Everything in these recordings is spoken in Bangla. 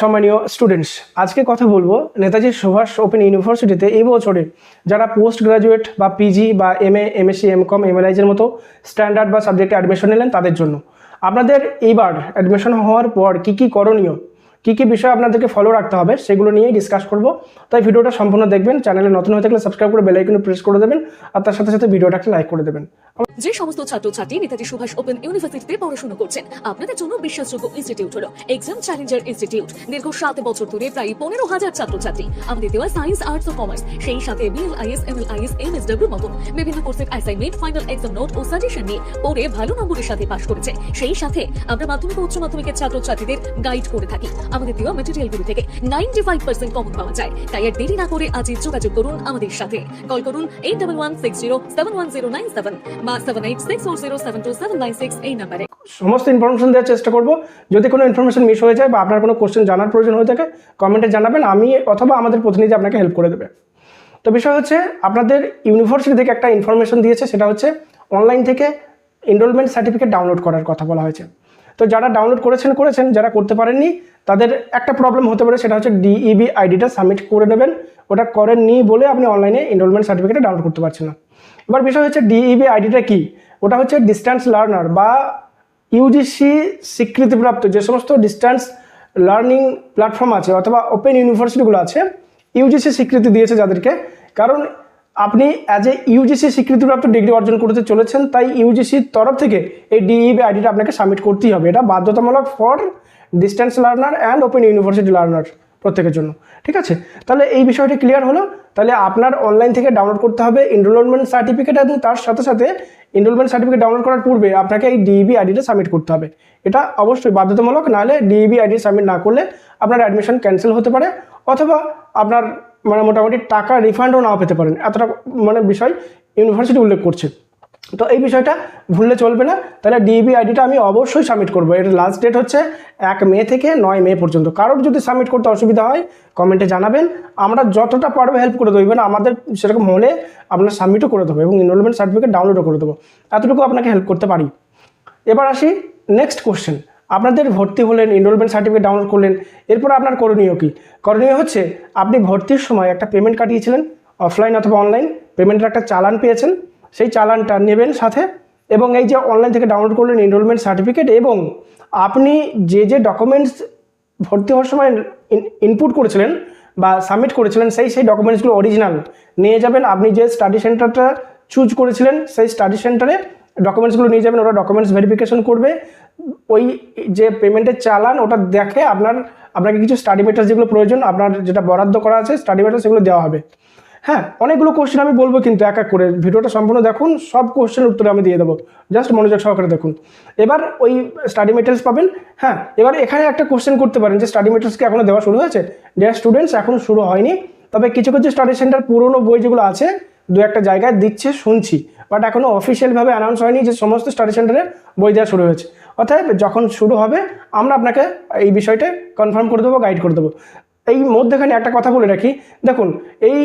সম্মানীয় স্টুডেন্টস আজকে কথা বলব নেতাজি সুভাষ ওপেন ইউনিভার্সিটিতে এই বছরে যারা পোস্ট গ্রাজুয়েট বা পিজি বা এম এ এমএসসি এমকম এমএলআইজের মতো স্ট্যান্ডার্ড বা সাবজেক্টে অ্যাডমিশন নিলেন তাদের জন্য। আপনাদের এইবার অ্যাডমিশন হওয়ার পর কী কী করণীয়, কী কী বিষয় আপনাদেরকে ফলো রাখতে হবে সেগুলো নিয়েই ডিসকাস করব। তাই ভিডিওটা সম্পূর্ণ দেখবেন চ্যানেলে নতুন হয়ে থাকলে সাবস্ক্রাইব করে বেলাইকনে প্রেস করে দেবেন, আর তার সাথে সাথে ভিডিওটাকে লাইক করে দেবেন। যে সমস্ত ছাত্রছাত্রী নেতাজি সুভাষ ওপেন ইউনিভার্সিটিতে পড়াশোনা করছেন, আপনাদের জন্য বিশ্বাসযোগ্য ইনস্টিটিউট হলো এক্সাম চ্যালেঞ্জার ইনস্টিটিউট দীর্ঘ সাত বছর ধরে প্রায় পনেরো হাজার ছাত্রছাত্রী। আমাদের দেওয়া সায়েন্স আর্টস ও কমার্স সেই সাথে বিএলআইএস এমএলআইএস এমএসডব্লিউ মতন বিভিন্ন কোর্সের অ্যাসাইনমেন্ট ফাইনাল এক্সাম নোট ও সাজেশন নিয়ে পড়ে ভালো নম্বরের সাথে পাশ করেছে। সেই সাথে আমরা মাধ্যমিক উচ্চ মাধ্যমিকের ছাত্রছাত্রীদের গাইড করে থাকি। আমাদের দেওয়া মেটেরিয়ালগুলো থেকে নাইনটি ফাইভ পার্সেন্ট কমন পাওয়া যায়। তাই আর দেরি না করে আজই যোগাযোগ করুন আমাদের সাথে। কল করুন eight double one six zero seven one zero nine seven বা সমস্ত ইনফরমেশন দেওয়ার চেষ্টা করব। যদি কোনো ইনফরমেশন মিস হয়ে যায় বা আপনার কোনো কোশ্চেন জানার প্রয়োজন হয়ে থাকে কমেন্টে জানাবেন, আমি অথবা আমাদের প্রতিনিধি আপনাকে হেল্প করে দেবে। তো বিষয় হচ্ছে, আপনাদের ইউনিভার্সিটি থেকে একটা ইনফরমেশন দিয়েছে, সেটা হচ্ছে অনলাইন থেকে এনরোলমেন্ট সার্টিফিকেট ডাউনলোড করার কথা বলা হয়েছে। তো যারা ডাউনলোড করেছেন করেছেন, যারা করতে পারেননি, তাদের একটা প্রবলেম হতে পারে, সেটা হচ্ছে ডিইবি আইডিটা সাবমিট করে নেবেন। ওটা করেননি বলে আপনি অনলাইনে এনরোলমেন্ট সার্টিফিকেট ডাউনলোড করতে পারছেন না। এবার বিষয় হচ্ছে ডিইবি আইডিটা কি? ওটা হচ্ছে ডিস্ট্যান্স লার্নার বা ইউজিসি স্বীকৃতিপ্রাপ্ত যে সমস্ত ডিস্ট্যান্স লার্নিং প্ল্যাটফর্ম আছে অথবা ওপেন ইউনিভার্সিটিগুলো আছে ইউজিসি স্বীকৃতি দিয়েছে যাদেরকে। কারণ আপনি অ্যাজ এ ইউজিসি স্বীকৃতিপ্রাপ্ত ডিগ্রি অর্জন করতে চলেছেন, তাই ইউজিসির তরফ থেকে এই ডিইবি আইডিটা আপনাকে সাবমিট করতেই হবে। এটা বাধ্যতামূলক for distance learner and open university learner প্রত্যেকের জন্য। ঠিক আছে? তাহলে এই বিষয়টি ক্লিয়ার হলো। তাহলে আপনার অনলাইন থেকে ডাউনলোড করতে হবে এনরোলমেন্ট সার্টিফিকেট এবং তার সাথে সাথে এনরোলমেন্ট সার্টিফিকেট ডাউনলোড করার পূর্বে আপনাকে এই ডিইবি আইডিটা সাবমিট করতে হবে। এটা অবশ্যই বাধ্যতামূলক, নাহলে ডিইবি আইডি সাবমিট না করলে আপনার অ্যাডমিশন ক্যান্সেল হতে পারে অথবা আপনার মানে মোটামুটি টাকা রিফান্ডও নাও পেতে পারেন। এতটা মানে বিষয় ইউনিভার্সিটি উল্লেখ করছে। তো এই বিষয়টা ভুললে চলবে না। তাহলে ডিবি আইডিটা আমি অবশ্যই সাবমিট করব। এর লাস্ট ডেট হচ্ছে এক মে থেকে নয় মে পর্যন্ত। কারোর যদি সাবমিট করতে অসুবিধা হয় কমেন্টে জানাবেন। আমরা যতটা পারব হেল্প করে দেবো। আমাদের সেরকম হলে আপনার সাবমিটও করে দেবো এবং এনরোলমেন্ট সার্টিফিকেট ডাউনলোডও করে দেবো। এতটুকু আপনাকে হেল্প করতে পারি। এবার আসি নেক্সট কোশ্চেন আপনাদের ভর্তি হলেন এনরোলমেন্ট সার্টিফিকেট ডাউনলোড করলেন। এরপর আপনার করণীয় কী? করণীয় হচ্ছে আপনি ভর্তির সময় একটা পেমেন্ট কাটিয়েছিলেন অফলাইন অথবা অনলাইন পেমেন্টের একটা চালান পেয়েছেন। সেই চালানটা নেবেন সাথে এবং এই যে অনলাইন থেকে ডাউনলোড করলেন এনরোলমেন্ট সার্টিফিকেট এবং আপনি যে যে ডকুমেন্টস ভর্তি হওয়ার সময় ইনপুট করেছিলেন বা সাবমিট করেছিলেন, সেই সেই ডকুমেন্টসগুলো অরিজিনাল নিয়ে যাবেন। আপনি যে স্টাডি সেন্টারটা চুজ করেছিলেন, সেই স্টাডি সেন্টারে ডকুমেন্টসগুলো নিয়ে যাবেন। ওরা ডকুমেন্টস ভেরিফিকেশন করবে। ওই যে পেমেন্টের চালান, ওটা দেখে আপনার, আপনাকে কিছু স্টাডি মেটার্স যেগুলো প্রয়োজন, আপনার যেটা বরাদ্দ করা আছে স্টাডি মেটার সেগুলো দেওয়া হবে। হ্যাঁ অনেকগুলো কোশ্চেন আমি বলব কিন্তু এক এক করে। ভিডিওটা সম্পূর্ণ দেখুন, সব কোশ্চেনের উত্তর আমি দিয়ে দেবো। জাস্ট মনোযোগ সহকারে দেখুন। এবার ওই স্টাডি মেটেরিয়ালস পাবেন। হ্যাঁ এবার এখানে একটা কোশ্চেন করতে পারেন যে স্টাডি মেটেরিয়ালস কি এখনও দেওয়া শুরু হয়েছে? ডিয়ার স্টুডেন্টস এখনও শুরু হয়নি। তবে কিছু কিছু স্টাডি সেন্টার পুরোনো বই যেগুলো আছে, দু একটা জায়গায় দিচ্ছে, শুনছি। বাট এখনও অফিসিয়ালভাবে অ্যানাউন্স হয়নি যে সমস্ত স্টাডি সেন্টারে বই দেওয়া শুরু হয়েছে। অর্থাৎ যখন শুরু হবে, আমরা আপনাকে এই বিষয়টা কনফার্ম করে দেবো গাইড করে দেবো। এই মধ্যেখানে একটা কথা বলে রাখি। দেখুন, এই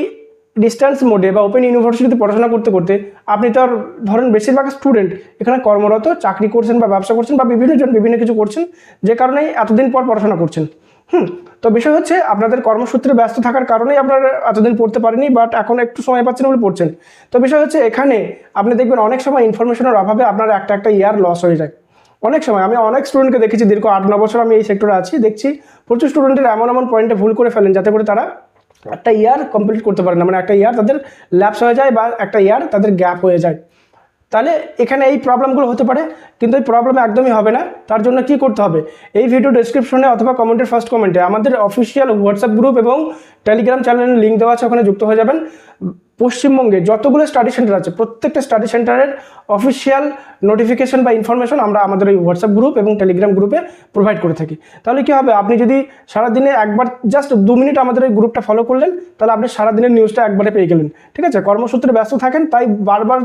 ডিস্ট্যান্স মোডে বা ওপেন ইউনিভার্সিটিতে পড়াশোনা করতে করতে আপনি তো আর ধরেন বেশিরভাগ স্টুডেন্ট এখানে কর্মরত, চাকরি করছেন বা ব্যবসা করছেন বা বিভিন্ন জন বিভিন্ন কিছু করছেন, যে কারণেই এতদিন পর পড়াশোনা করছেন। হুম, তো বিষয় হচ্ছে আপনাদের কর্মসূত্রে ব্যস্ত থাকার কারণেই আপনারা এতদিন পড়তে পারেনি বাট এখন একটু সময় পাচ্ছেন বলে পড়ছেন। তো বিষয় হচ্ছে এখানে আপনি দেখবেন অনেক সময় ইনফরমেশনের অভাবে আপনার একটা একটা ইয়ার লস হয়ে যায়। অনেক সময় আমি অনেক স্টুডেন্টকে দেখেছি, দীর্ঘ আট, ন বছর আমি এই সেক্টরে আছি, দেখছি প্রচুর স্টুডেন্টের এমন এমন পয়েন্টে ভুল করে ফেলেন, যাতে করে তারা একটা ইয়ার কমপ্লিট করতে পারে না। মানে একটা ইয়ার তাদের ল্যাপস হয়ে যায় বা একটা ইয়ার তাদের গ্যাপ হয়ে যায়। তাহলে এখানে এই প্রবলেমগুলো হতে পারে, কিন্তু এই প্রবলেম একদমই হবে না। তার জন্য কি করতে হবে? এই ভিডিও ডিসক্রিপশনে অথবা কমেন্টের ফার্স্ট কমেন্টে আমাদের অফিসিয়াল হোয়াটসঅ্যাপ গ্রুপ এবং টেলিগ্রাম চ্যানেলের লিঙ্ক দেওয়া আছে, ওখানে যুক্ত হয়ে যাবেন। পশ্চিমবঙ্গে যতগুলো স্টাডি সেন্টার আছে, প্রত্যেকটা স্টাডি সেন্টারের অফিসিয়াল নোটিফিকেশন বা ইনফরমেশন আমরা আমাদের এই হোয়াটসঅ্যাপ গ্রুপ এবং টেলিগ্রাম গ্রুপে প্রোভাইড করে থাকি। তাহলে কী হবে? আপনি যদি সারাদিনে একবার জাস্ট দু মিনিট আমাদের এই গ্রুপটা ফলো করলেন, তাহলে আপনি সারাদিনের নিউজটা একবারে পেয়ে গেলেন। ঠিক আছে? কর্মসূত্রে ব্যস্ত থাকেন, তাই বারবার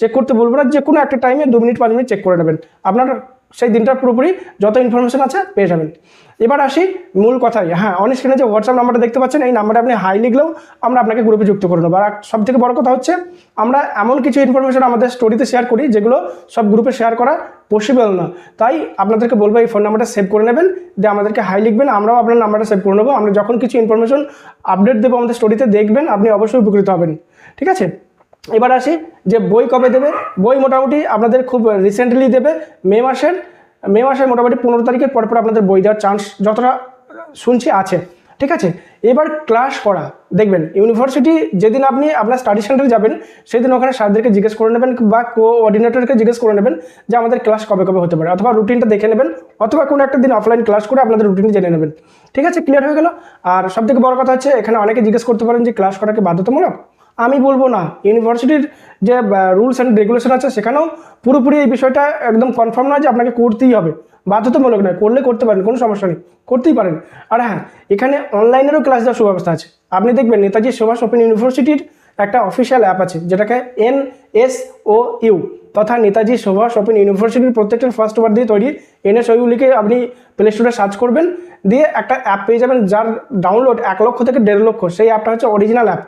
চেক করতে বলব না যে কোনো একটা টাইমে দু মিনিট, পাঁচ মিনিট চেক করে নেবেন। আপনার সেই দিনটার পুরোপুরি যত ইনফরমেশন আছে পেয়ে যাবেন। এবার আসি মূল কথায়। হ্যাঁ অন স্ক্রিনে যে হোয়াটসঅ্যাপ নাম্বারটা দেখতে পাচ্ছেন, এই নাম্বারে আপনি হাই লিখলেও আমরা আপনাকে গ্রুপে যুক্ত করে নেব। আর সব থেকে বড় কথা হচ্ছে, আমরা এমন কিছু ইনফরমেশন আমাদের স্টোরিতে শেয়ার করি, যেগুলো সব গ্রুপে শেয়ার করা পসিবল না। তাই আপনাদেরকে বলব, এই ফোন নাম্বারটা সেভ করে নেবেন যে আমাদেরকে হাই লিখবেন, আমরাও আপনার নাম্বারটা সেভ করে নেব। আমরা যখন কিছু ইনফরমেশন আপডেট দেবো আমাদের স্টোরিতে দেখবেন আপনি অবশ্যই উপকৃত হবেন। ঠিক আছে? এবার আসি যে বই কবে দেবে? বই মোটামুটি আপনাদের খুব রিসেন্টলি দেবে, মে মাসের মে মাসের মোটামুটি পনেরো তারিখের পর পর আপনাদের বই দেওয়ার চান্স যতটা শুনছি আছে, ঠিক আছে? এবার ক্লাস করা, দেখবেন ইউনিভার্সিটি যেদিন আপনি আপনার স্টাডি সেন্টারে যাবেন, সেদিন ওখানে স্যারদেরকে জিজ্ঞেস করে নেবেন বা কোঅর্ডিনেটরকে জিজ্ঞেস করে নেবেন যে আমাদের ক্লাস কবে কবে হতে পারে, অথবা রুটিনটা দেখে নেবেন, অথবা কোনো একটা দিন অফলাইন ক্লাস করে আপনাদের রুটিন জেনে নেবেন, ঠিক আছে? ক্লিয়ার হয়ে গেল? আর সব থেকে বড় কথা হচ্ছে, এখানে অনেকে জিজ্ঞেস করতে পারেন যে ক্লাস করা কি বাধ্যতামূলক? আমি বলব না। ইউনিভার্সিটির যে রুলস অ্যান্ড রেগুলেশন আছে, সেখানেও পুরোপুরি এই বিষয়টা একদম কনফার্ম নয় যে আপনাকে করতেই হবে। বাধ্যতামূলক নয়, করলে করতে পারেন, কোনো সমস্যা নেই, করতেই পারেন। আর হ্যাঁ এখানে অনলাইনেরও ক্লাস দেওয়ার সুব্যবস্থা আছে। আপনি দেখবেন নেতাজি সুভাষ ওপেন ইউনিভার্সিটির একটা অফিসিয়াল অ্যাপ আছে, যেটাকে এন এস ও ইউ তথা নেতাজি সুভাষ ওপেন ইউনিভার্সিটির প্রত্যেকটা ফার্স্ট ওয়ার্ড দিয়ে তৈরি। এনএস ওইউ লিখে আপনি প্লে স্টোরে সার্চ করবেন, দিয়ে একটা অ্যাপ পেয়ে যাবেন, যার ডাউনলোড এক লক্ষ থেকে দেড় লক্ষ। সেই অ্যাপটা হচ্ছে অরিজিনাল অ্যাপ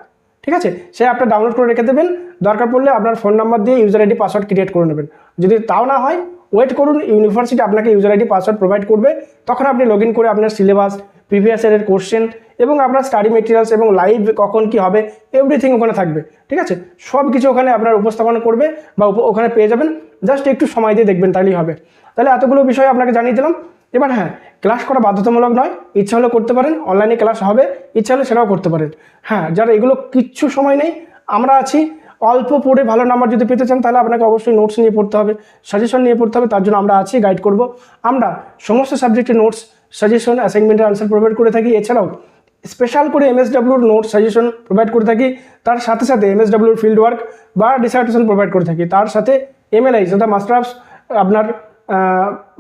ঠিক আছে? সে অ্যাপটা ডাউনলোড করে রেখে দেবেন। দরকার পড়লে আপনার ফোন নাম্বার দিয়ে ইউজার আইডি পাসওয়ার্ড ক্রিয়েট করে নেবেন। যদি তাও না হয় ওয়েট করুন ইউনিভার্সিটি আপনাকে ইউজার আইডি পাসওয়ার্ড প্রোভাইড করবে। তখন আপনি লগ করে আপনার সিলেবাস প্রিভিয়াস ইয়ারের কোশ্চেন এবং আপনার স্টাডি মেটেরিয়ালস এবং লাইভ কখন কি হবে এভরিথিং ওখানে থাকবে। ঠিক আছে? সব কিছু ওখানে আপনার উপস্থাপন করবে বা ওখানে পেয়ে যাবেন। জাস্ট একটু সময় দিয়ে দেখবেন, তাহলেই হবে। তাহলে এতগুলো বিষয় আপনাকে জানিয়ে দিলাম। এবার হ্যাঁ ক্লাস করা বাধ্যতামূলক নয়, ইচ্ছা হলে করতে পারেন অনলাইনে ক্লাস হবে, ইচ্ছা হলে সেটাও করতে পারেন। হ্যাঁ যারা এগুলো কিচ্ছু সময় নেই, আমরা আছি, অল্প পড়ে ভালো নাম্বার যদি পেতে চান, তাহলে আপনাকে অবশ্যই নোটস নিয়ে পড়তে হবে সাজেশন নিয়ে পড়তে হবে, তার জন্য আমরা আছি গাইড করব। আমরা সমস্ত সাবজেক্টের নোটস সাজেশন অ্যাসাইনমেন্টের আনসার প্রোভাইড করে থাকি। এছাড়াও স্পেশাল করে এমএসডাব্লিউর নোট সাজেশন প্রোভাইড করে থাকি, তার সাথে সাথে এমএসডাব্লিউর ফিল্ড ওয়ার্ক বা ডিসার্টেশন প্রোভাইড করে থাকি। তার সাথে এমএলআই অর্থাৎ মাস্টার আপনার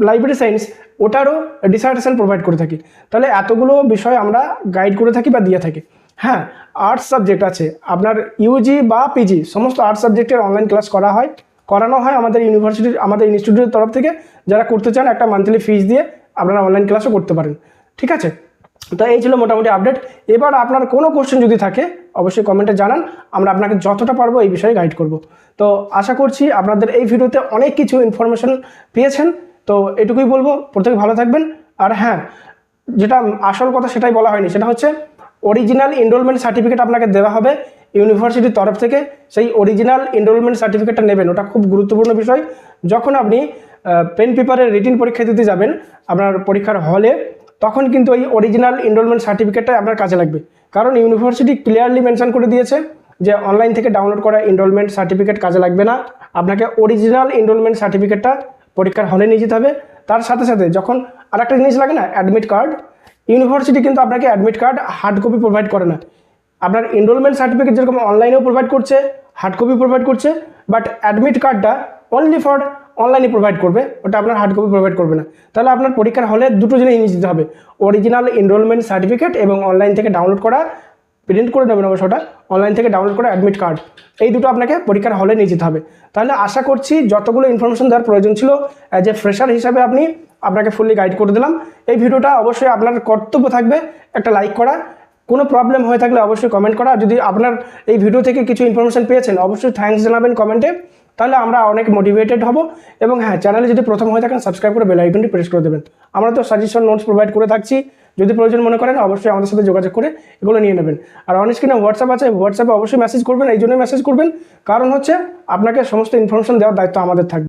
লাইব্রেরি সায়েন্স ওটারও ডিসার্টেশন প্রোভাইড করে থাকি। তাহলে এতগুলো বিষয় আমরা গাইড করে থাকি বা দিয়ে থাকি। হ্যাঁ আর্টস সাবজেক্ট আছে। আপনার ইউজি বা পিজি সমস্ত আর্টস সাবজেক্টের অনলাইন ক্লাস করা হয়। করানো হয় আমাদের ইউনিভার্সিটির আমাদের ইনস্টিটিউটের তরফ থেকে। যারা করতে চান একটা মান্থলি ফিজ দিয়ে আপনারা অনলাইন ক্লাসও করতে পারেন। ঠিক আছে? তো এই ছিল মোটামুটি আপডেট এবার আপনার কোনো কোশ্চেন যদি থাকে, অবশ্যই কমেন্টে জানান। আমরা আপনাকে যতটা পারব এই বিষয়ে গাইড করব। তো আশা করছি আপনাদের এই ভিডিওতে অনেক কিছু ইনফরমেশন পেয়েছেন। তো এটুকুই বলব, প্রত্যেকে ভালো থাকবেন। আর হ্যাঁ যেটা আসল কথা সেটাই বলা হয়নি, সেটা হচ্ছে অরিজিনাল এনরোলমেন্ট সার্টিফিকেট আপনাকে দেওয়া হবে ইউনিভার্সিটির তরফ থেকে। সেই অরিজিনাল এনরোলমেন্ট সার্টিফিকেটটা নেবেন, ওটা খুব গুরুত্বপূর্ণ বিষয়। যখন আপনি পেন পেপারের রিটিন পরীক্ষা দিতে যাবেন, আপনার পরীক্ষার হলে তখন কিন্তু এই অরিজিনাল এনরোলমেন্ট সার্টিফিকেটটাই আপনার কাজে লাগবে। কারণ ইউনিভার্সিটি ক্লিয়ারলি মেনশন করে দিয়েছে যে অনলাইন থেকে ডাউনলোড করা এনরোলমেন্ট সার্টিফিকেট কাজে লাগবে না। আপনাকে অরিজিনাল এনরোলমেন্ট সার্টিফিকেটটা পরীক্ষার হলে নিয়ে যেতে হবে। তার সাথে সাথে যখন আরেকটা জিনিস লাগে না অ্যাডমিট কার্ড ইউনিভার্সিটি কিন্তু আপনাকে admit card hard copy provide করে না। আপনার এনরোলমেন্ট সার্টিফিকেট যেরকম অনলাইনেও প্রোভাইড করছে হার্ড কপি প্রোভাইড করছে বাট অ্যাডমিট কার্ডটা অনলি ফর অনলাইনে প্রোভাইড করবে, ওটা আপনার হার্ড কপি প্রোভাইড করবে না। তাহলে আপনার পরীক্ষার হলে দুটো জিনিস নিয়ে যেতে হবে। অরিজিনাল এনরোলমেন্ট সার্টিফিকেট এবং অনলাইন থেকে ডাউনলোড করা প্রিন্ট করে নেবেন অবশ্য ওটা অনলাইন থেকে ডাউনলোড করা অ্যাডমিট কার্ড এই দুটো আপনাকে পরীক্ষার হলে নিয়ে যেতে হবে। তাহলে আশা করছি যতগুলো ইনফরমেশন দেওয়ার প্রয়োজন ছিল অ্যাজ এ ফ্রেশার হিসাবে আপনি আপনাকে ফুললি গাইড করে দিলাম। এই ভিডিওটা অবশ্যই আপনার কর্তব্য থাকবে একটা লাইক করা কোনো প্রবলেম হয়ে থাকলে অবশ্যই কমেন্ট করা। যদি আপনার এই ভিডিও থেকে কিছু ইনফরমেশন পেয়েছেন, অবশ্যই থ্যাঙ্কস জানাবেন কমেন্টে তাহলে আমরা অনেক মোটিভেটেড হব এবং হ্যাঁ চ্যানেলে যদি প্রথম হয়ে থাকেন সাবস্ক্রাইব করে বেল আইকনটি প্রেস করে দেবেন। আমরা তো সাজেশন নোটস প্রোভাইড করে থাকছি। যদি প্রয়োজন মনে করেন, অবশ্যই আমাদের সাথে যোগাযোগ করে এগুলো নিয়ে নেবেন। আর অন স্ক্রিনে হোয়াটসঅ্যাপ আছে হোয়াটসঅ্যাপে অবশ্যই মেসেজ করবেন এই জন্যই মেসেজ করবেন। কারণ হচ্ছে, আপনাকে সমস্ত ইনফরমেশন দেওয়ার দায়িত্ব আমাদের থাকবে।